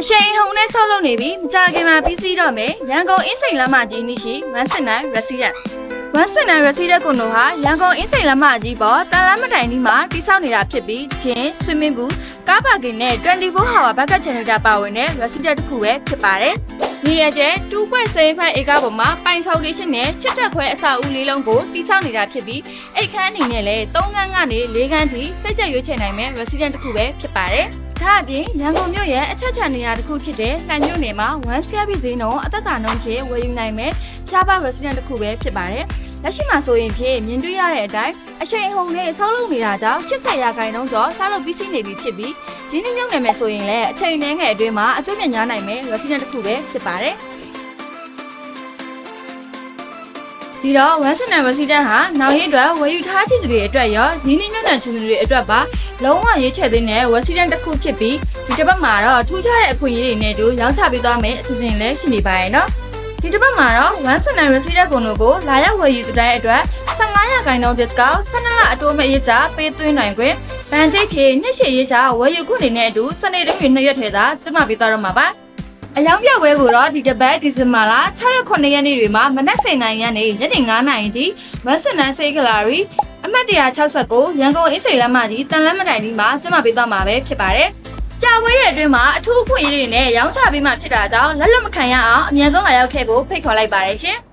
အရှိန်ဟုန်နဲ့ဆောက်လုပ်နေပြီးမကြာခင်မှာပြီးစီးတော့မယ်ရန်ကုန်အင်းစိန်လမ်းမကြီးနီးရှိဝမ်စင်နိုင်ရက်စီရက်ဝမ်စင်နိုင်ရက်စီရက်ကွန်တို့ဟာရန်ကုန်အင်းစိန်လမ်းမကြီးပေါ်တန်လမ်းမတိုင်ဒီမှာတိစောက်နေတာဖြစ်ပြီးဂျင်းဆွေမင်းဘူးကားပါကင်နဲ့24 hour backup generator ပါဝင်တဲ့ရက်စီရက်တစ်ခုပဲဖြစ်ပါတယ်နေရကျ2.75ဧကပေါ်မှာပိုင်ဖောင်ဒေးရှင်းနဲ့ချစ်တက်ခွဲအစာဦးလေးလုံးကိုတိစောက်နေတာဖြစ်ပြီးအိတ်ခမ်းအနေနဲ့လည်း3ခန်းကနေ4ခန်းထိစိတ်ကြရွေးချယ်နိုင်မဲ့ resident တစ်ခုပဲဖြစ်ပါတယ်။ ဒါအပြင်ရန်ကုန်မြို့ရဲ့အချက်ချာနေရာတစ်ခုဖြစ်တဲ့လှိုင်မြို့နယ်မှာ1 square feet ဈေးနှုန်းအသက်တာနှုန်းဖြင့်ဝယ်ယူနိုင်မဲ့ရှားပါ resident တစ်ခုပဲဖြစ်ပါတယ်။လက်ရှိမှာဆိုရင်ဖြင့်မြင်တွေ့ရတဲ့အတိုင်းအချိန်အဟုန်နဲ့ဆောက်လုပ်နေတာကြောင့်80ရာခိုင်နှုန်းကျော်ဆောက်လုပ်ပြီးစီးနေပြီဖြစ်ပြီးရင်းနှီးမြှုပ်နှံမယ်ဆိုရင်လည်းအချိန်နှဲငယ်အတွင်းမှာအကျိုးမြတ်များနိုင်မဲ့ resident တစ်ခုပဲဖြစ်ပါတယ်။ ဒီတော့ one center resident ဟာနောက်ရည်အတွက်ဝယ်ယူထားခြင်းတွေအတွက်ရောရင်းနှီးမြှုပ်နှံခြင်းတွေအတွက်ပါလုံးဝရေးချယ်သိတဲ့ resident တစ်ခုဖြစ်ပြီးဒီတစ်ပတ်မှာတော့ထူးခြားတဲ့အခွင့်အရေးတွေနဲ့တူရောင်းချပေးသွားမယ်အစီအစဉ်လည်းရှိနေပါရဲ့နော်ဒီတစ်ပတ်မှာတော့ one center resident ကုန်တို့ကိုလာရောက်ဝယ်ယူသူတိုင်းအတွက်15ရာခိုင်နှုန်း discount 12လအတိုးမဲ့ရေးချပေးသွင်းနိုင်ခွင့်ဗန်ချိတ်ဖြေနှစ်ရှည်ရေးချဝယ်ယူခွင့်တွေနဲ့အတူစနေတနင်္ဂနွေနှစ်ရက်ထဲသာကျင်းပပေးသွားတော့မှာပါ အယောင်ပြပွဲကိုတော့ဒီတစ်ပတ်ဒီဇင်ဘာလ6ရက်9ရက်နေ့တွေမှာမနက်7:00နာရီကနေညနေ9:00နာရီထိဝက်စနန်စေးကလာရီအမှတ်169ရန်ကုန်အင်းစိန်လမ်းမကြီးတန်လမ်းမတိုင်ဒီမှာကျင်းပပေးသွားမှာပဲဖြစ်ပါတယ်။ကြာပွဲရဲ့အတွင်းမှာအထူးအခွင့်အရေးတွေနဲ့ရောင်းချပေးမှဖြစ်တာကြောင့်လက်လွတ်မခံရအောင်အမြန်ဆုံးလာရောက်ခဲ့ဖို့ဖိတ်ခေါ်လိုက်ပါတယ်ရှင်။